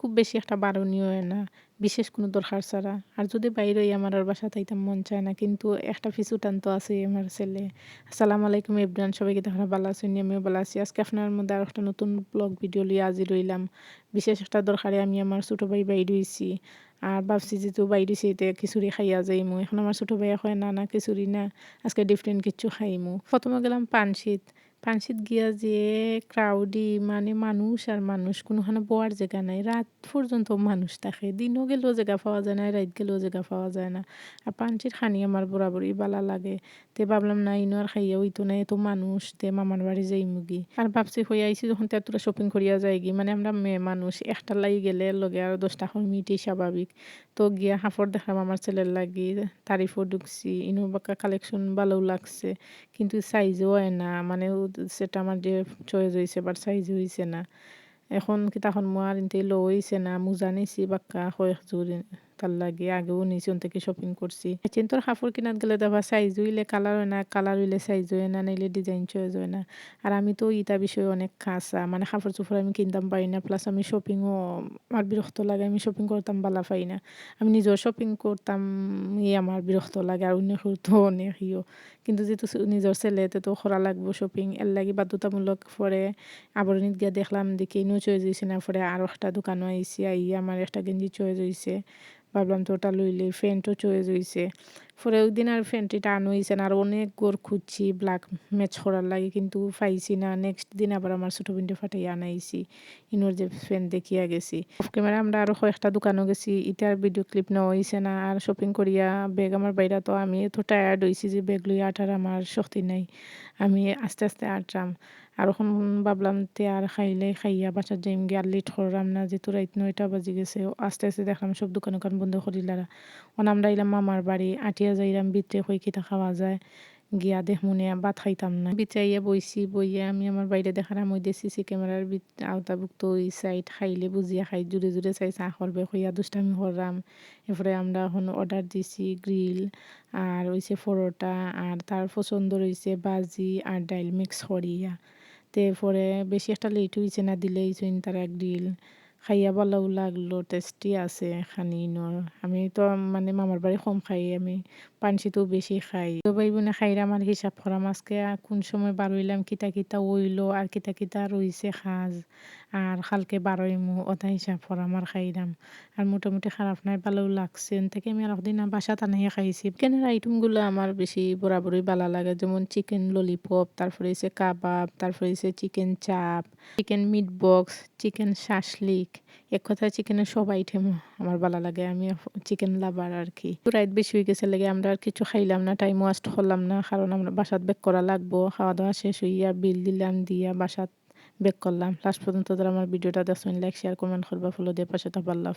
খুব বেশি একটা বারণীয় হয় না, বিশেষ কোনো দরকার ছাড়া। আর যদি বাইরে আমার আর বাসা তাইতাম মন চায় না, কিন্তু একটা পিছু টান তো আছে আমার ছেলে। আসসালামু আলাইকুম ইব্রান সবাইকে দেখা ভালো আছেন, আমিও ভালো আছি। আজকে আপনার মধ্যে আর একটা নতুন ব্লগ ভিডিও লিয়ে আজি রইলাম বিশেষ একটা দরকারে আমি আমার ছোটো ভাই বাইর হয়েছি আর ভাবছি যেহেতু বাইরেছি এতে খিচুড়ি খাইয়া যাইমু। এখন আমার ছোটো ভাইয়া কয়, না না, খিচুড়ি না, আজকে ডিফারেন্ট কিছু খাইমু। প্রথমে গেলাম পানশীত পানশীত গিয়া যে ক্রাউডি মানে মানুষ আর মানুষ কোনোখানে বোয়ার জায়গা নাই। রাত পর্যন্ত মানুষ থাকে। দিনও গেলেও জায়গা পাওয়া যায় না, রাত গেলেও জায়গা পাওয়া যায় না। আর পানশীত খানি আমার বরাবরই বালা লাগে। তে ভাবলাম, না, ইনো আর খাইয়া হইতো না, এত মানুষ, তে মামার বাড়ি যাই মুগি আর ভাবছি হইয়া আইসি যখন তে তোরা শপিং করিয়া যায় গি। মানে আমরা মেয়ে মানুষ, একটা লাই গেলে লগে আর দশটা মিটি স্বাভাবিক। তো গিয়া হাফর দেখলাম আমার ছেলের লাগি, তারিফও ঢুকছি, ইনো বাক্কা কালেকশন ভালো লাগছে, কিন্তু সাইজও হয় না। মানে সেটা আমার যে চয়েস হয়েছে বাট সাইজ হয়েছে না। এখন কি তখন মোয়ার ইনতে লো হয়েছে না, মোজা নিছি, বাক্কা, কয়েক জোর তার লাগে, আগেও ওন থেকে শপিং করছি। চিন তোর কাপড় কিনাত গেলে দেখবা সাইজ হইলে কালার হয় না কালার হইলে সাইজ হয় না, নাইলে ডিজাইন চয়েস হয় না। আর আমি তো ইটা বিষয়ে অনেক খাসা মানে কাপড় চোপড় আমি কিনতাম পারি না প্লাস আমি শপিংও আমার বিরক্ত লাগে, আমি শপিং করতাম বালা পাই না। আমি নিজেও শপিং করতাম, ই আমার বিরক্ত লাগে, আর অন্য তো অনেক ইও। কিন্তু যেহেতু নিজের ছেলেতে তো খরা লাগবো শপিং এর লাগি বাধ্যতামূলক পরে আবরণীত গিয়ে দেখলাম, দেখি ইনো চয়েস হয়েছে না, পরে আরও একটা দোকানও আইসি আই আমার একটা গেঞ্জি চয়েস হয়েছে ভাবলাম তো ওটা লইলে ফ্যান্টও চয়ে হয়েছে পরে ওই দিন আর ফ্যান্টটি না। আর অনেক গোর খুঁজছি ব্ল্যাক ম্যাচ করার লাগে কিন্তু পাইছি না। নেক্সট দিন আবার আমার ছোটো পিন্টে ফাটাই আনাইছি, ইনোর যে ফ্যান দেখিয়া গেছি। অফ ক্যামেরা আমরা আরও কয়েকটা দোকানও গেছি, ইটার ভিডিও ক্লিপ নেওয়া হয়েছে না। আর শপিং করিয়া ব্যাগ আমার বাইরা তো আমি এত টায়ার্ড হয়েছি যে ব্যাগ লইয়া আটার আমার শক্তি নাই। আমি আস্তে আস্তে আটরাম। আর এখন ভাবলাম তে আর খাইলে খাইয়া বাসার যাইম গিয়ে আর লেট করলাম না, যেহেতু রাইত নয়টা বাজে গেছে। আস্তে আস্তে দেখলাম সব দোকান দোকান বন্ধ করিলারা। অন আমরা ইলাম মামার বাড়ি আটিয়া যাইলাম ভিতরে কই কিতা খাওয়া যায়, গিয়া দেখমুনে ভাত খাইতাম না। বিচাইয়া বইছি, বইয়া আমি আমার বাইরে দেখারাম ওই দিয়ে সিসি ক্যামেরার আওতাভুক্ত ওই সাইড খাইলে বুঝিয়া খাই, জুড়ে জুড়ে চাই চা করবে হইয়া দুষ্টামি করলাম এরপরে আমরা এখন অর্ডার দিছি গ্রিল আর হইছে পরোটা, আর তার পছন্দ রয়েছে বাজি আর ডাইল মিক্স করিয়া। তে পরে বেশি একটা লেট হয়েছে না, দিলেই তারা গ্রিল খাইয়া ভালোও লাগল টেস্টি আছে খানিনোর আমি তো মানে মামার বাড়ি কম খাই, আমি পানসিতেও বেশি খাই। তো ভাই বোনে খাইরা আমার হিসাব করা মাছকে কোন সময় বার হইলাম, কিতা কিতা ওইলো আর কিতা কিতা রইছে খাজ আর খালকে বারোইমু ওটা হিসাব করা আমার খাইলাম। আর মোটামুটি খারাপ নাই, ভালোও লাগছে। থেকে আমি আর একদিন বাসা টানাইয়া খাইছি। চিকেনের আইটেমগুলো আমার বেশি বরাবরই ভালো লাগে, যেমন চিকেন ললিপপ তারপরে হচ্ছে কাবাব, তারপরে হচ্ছে chicken chaap chicken meat box chicken shashlik এক কথায় চিকেনের সব আইটেম আমার ভালো লাগে। আমি চিকেন লাভার আর কি। রাইত বেশি হয়ে গেছে লাগে আমরা আর কিছু খাইলাম না টাইম ওয়াস্ট করলাম না, কারণ আমরা বাসাত বেক করা লাগবো। খাওয়া দাওয়া শেষ হইয়া বিল দিলাম, দিয়া বাসাত বেক করলাম। লাস্ট পর্যন্ত আমার ভিডিওটা দেখছেন লাইক শেয়ার কমেন্ট করবা ফলো দিয়ে পাশে তো আল্লাহ